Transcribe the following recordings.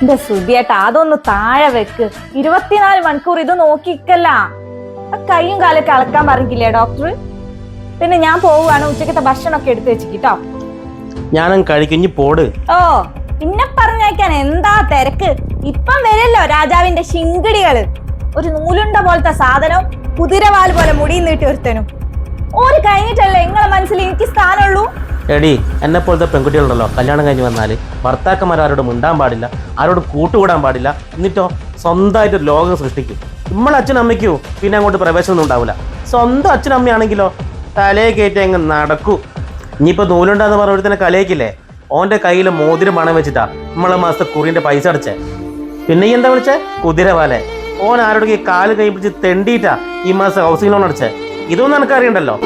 എന്റെ ശ്രുതിയേട്ടാ അതൊന്ന് താഴെ വെക്ക്. ഇരുപത്തിനാല് മണിക്കൂർ ഇത് നോക്കിക്കല്ല. കൈയും കാലൊക്കെ അളക്കാൻ പറഞ്ഞില്ലേ ഡോക്ടർ പിന്നെ ഞാൻ പോവുകയാണ് ഉച്ചക്കത്തെ ഭക്ഷണമൊക്കെ എടുത്തു വെച്ചിട്ടോ ഞാനും കഴിക്കും പോട്. ഓ പിന്നെ പറഞ്ഞയക്കാൻ എന്താ തിരക്ക്? ഇപ്പം വരല്ലോ രാജാവിന്റെ ശിങ്കിടികൾ. ഒരു നൂലുണ്ട പോലത്തെ സാധനവും കുതിരവാൽ പോലെ മുടിയും നീട്ടി ഒരുത്തനും. ഓര് കഴിഞ്ഞിട്ടല്ലേ നിങ്ങളെ മനസ്സിൽ എനിക്ക് സ്ഥാനമുള്ളൂ? എടി എന്നെപ്പോലത്തെ പെൺകുട്ടികളുണ്ടല്ലോ. കല്യാണം കഴിഞ്ഞ് വന്നാൽ ഭർത്താക്കന്മാർ ആരോടും മിണ്ടാൻ പാടില്ല ആരോടും കൂട്ടുകൂടാൻ പാടില്ല. എന്നിട്ടോ സ്വന്തമായിട്ട് ലോകം സൃഷ്ടിക്കും. നമ്മളെ അച്ഛനമ്മയ്ക്കോ പിന്നെ അങ്ങോട്ട് പ്രവേശനമൊന്നും ഉണ്ടാവില്ല സ്വന്തം അച്ഛനമ്മയാണെങ്കിലോ തലയെ കയറ്റി അങ്ങ് നടക്കൂ. ഇനിയിപ്പോൾ നൂലുണ്ടാന്ന് പറഞ്ഞ തന്നെ കലയിക്കില്ലേ ഓന്റെ കയ്യിൽ മോതിരം പണം വെച്ചിട്ടാ നമ്മളെ മാസത്തെ കുറിന്റെ പൈസ അടച്ചേ. പിന്നെ ഈ എന്താ വിളിച്ചേ? കുതിരവാലെ ഓൻ ആരോടൊക്കെ കാൽ കൈ പിടിച്ച് തെണ്ടിയിട്ടാ ഈ മാസം ഹൗസിംഗ് ലോൺ അടച്ചേ. ഇതൊന്നും എനിക്കറിയണ്ടല്ലോ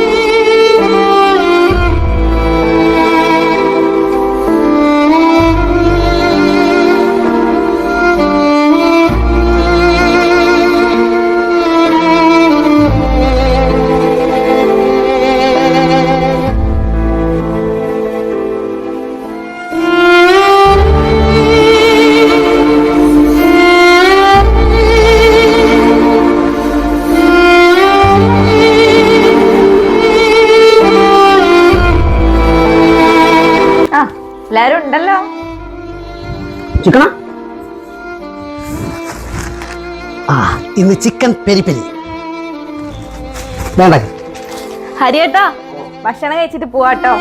എല്ലാരും ഉണ്ടല്ലോ. ചിക്കണ ആ ഇന്ന് ചിക്കൻ പെരി പെരി. വേണ്ട. ഹരിയേട്ടാ ഭക്ഷണം കഴിച്ചിട്ട് പോവാട്ടോ.